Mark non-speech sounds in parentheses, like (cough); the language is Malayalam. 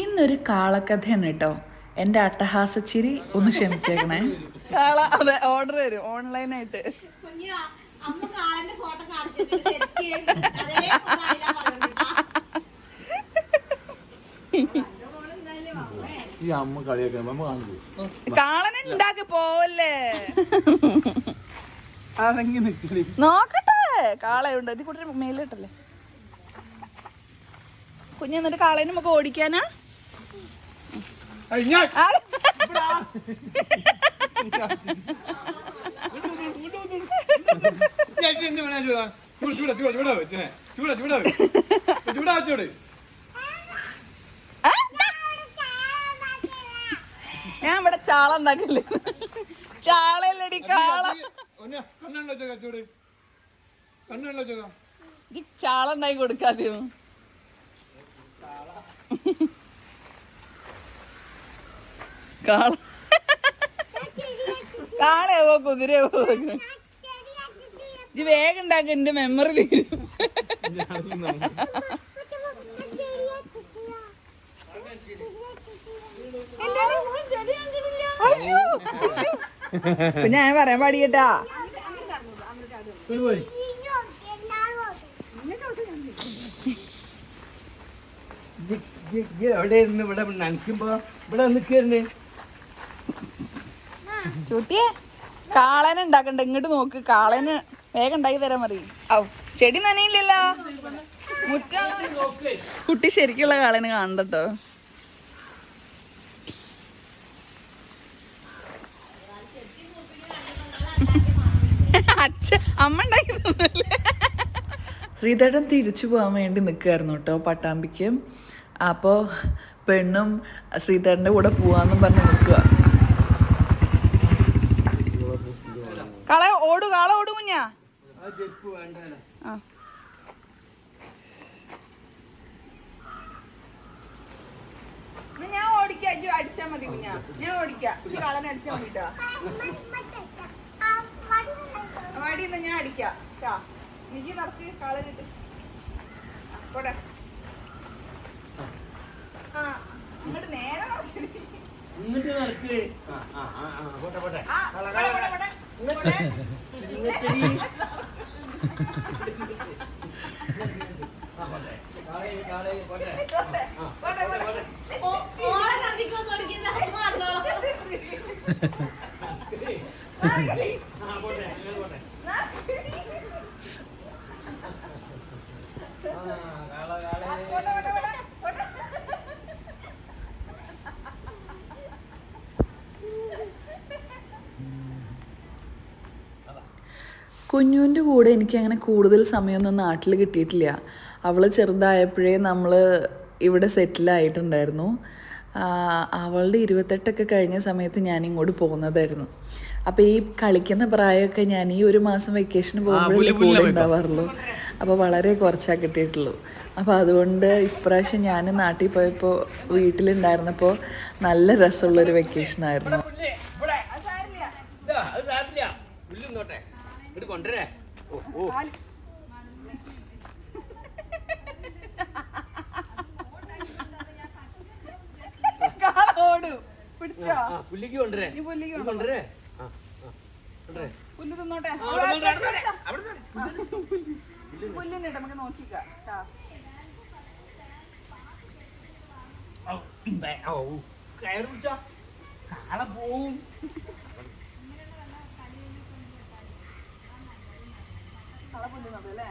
ഇന്നൊരു കാളക്കഥയാണ് കേട്ടോ. എന്റെ അട്ടഹാസച്ചിരി ഒന്ന് ക്ഷമിച്ചേക്കണേ. കാള അതെ ഓർഡർ വരും ഓൺലൈനായിട്ട് കുഞ്ഞാ, അമ്മ ഈ കളിയൊക്കെ അമ്മ കാണിച്ചു കാളനെ ഉണ്ടാക്കി പോവല്ലേ? നോക്കട്ടെ കാളയുണ്ട് ഇത് കൂട്ടി മേലിട്ടല്ലേ കുഞ്ഞ് എന്നിട്ട് കാളേനെ നമുക്ക് ഓടിക്കാനാ. ഞാൻ ഇവിടെ ചാള ഉണ്ടാക്കില്ലേ ചാളയല്ലടി കാള. ചാള ഉണ്ടാക്കി കൊടുക്കാതെയോ? കാള. കാളയാവോ കുതിരയാവോ ഇത് വേഗം ഉണ്ടാക്കി എന്റെ മെമ്മറി. പിന്നെ ഞാൻ പറയാൻ പാടിയട്ടാ. എവിടെ ഇരുന്ന് ഇവിടെ നനയ്ക്കുമ്പോ ഇവിടെ നിൽക്കരുന്ന് ചൂട്ടിയെ കാളനെ ഉണ്ടാക്കണ്ട. ഇങ്ങോട്ട് നോക്ക് കാളന് വേഗം ഉണ്ടാക്കി തരാൻ മതി ഔ ചെടി നനയില്ലല്ലോ? കുട്ടി ശരിക്കുള്ള കാളന് കാണണ്ടോ അച്ഛ അമ്മ ഉണ്ടാക്കി തിരിച്ചു പോകാൻ വേണ്ടി നിൽക്കുകയായിരുന്നു കേട്ടോ പട്ടാമ്പിക്ക്. അപ്പോൾ പെണ്ണും ശ്രീധരന്റെ കൂടെ പോവാന്നും പറഞ്ഞ് നിൽക്കുക കാള ഓടു കാള ഓടു കുഞ്ഞാ. ആ. ഞാൻ ഓടിക്കാം അടിച്ചാ മതി കുഞ്ഞാ. ഞാൻ ഓടിക്കാം. ഈ കാളനെ അടിച്ചാ മതിട്ടാ വടി എന്നാ ഞാൻ അടിക്കാം. ട്ടാ. നീ നടത്തി കാളനിട്ട് പോടെ ആ അങ്ങോട്ട് നേരെ നടക്കണേ. ഇങ്ങോട്ട് നടക്കേ. ആ, ആ, ആ, പോട്ടെ പോട്ടെ. ഓളെ കണ്ടിക്കോ തുടങ്ങിയത് (laughs) കുഞ്ഞുവിന്റെ കൂടെ എനിക്ക് അങ്ങനെ കൂടുതൽ സമയമൊന്നും നാട്ടിൽ കിട്ടിയിട്ടില്ല. അവൾ ചെറുതായപ്പോഴേ നമ്മൾ ഇവിടെ സെറ്റിലായിട്ടുണ്ടായിരുന്നു അവളുടെ ഇരുപത്തെട്ടൊക്കെ കഴിഞ്ഞ സമയത്ത് ഞാൻ ഇങ്ങോട്ട് പോകുന്നതായിരുന്നു. അപ്പോൾ ഈ കളിക്കുന്ന പ്രായമൊക്കെ ഞാൻ ഈ ഒരു മാസം വെക്കേഷന് പോകുമ്പോഴേ കൂടെ ഉണ്ടാവാറുള്ളൂ അപ്പോൾ വളരെ കുറച്ചാണ് കിട്ടിയിട്ടുള്ളൂ. അപ്പോൾ അതുകൊണ്ട് ഇപ്രാവശ്യം ഞാൻ നാട്ടിൽ പോയപ്പോൾ വീട്ടിലുണ്ടായിരുന്നപ്പോൾ നല്ല രസമുള്ളൊരു വെക്കേഷനായിരുന്നു ഇതാ, അത് സാരില്ല പുല്ലുന്നോട്ടെ ഇങ്ങോട്ട് കൊണ്ടുവരേ. ഓ ഓ. പുല്ലിക്ക് കൊണ്ടുവരേ. നീ പുല്ലിക്ക് ഇത് കൊണ്ടുവരേ? പുല്ല് തിന്നോട്ടെ. പുല്ലിനിട്ട് നമുക്ക് നോക്കിക്കാം കയറ് കാള പോവും. കാള പുല്ല്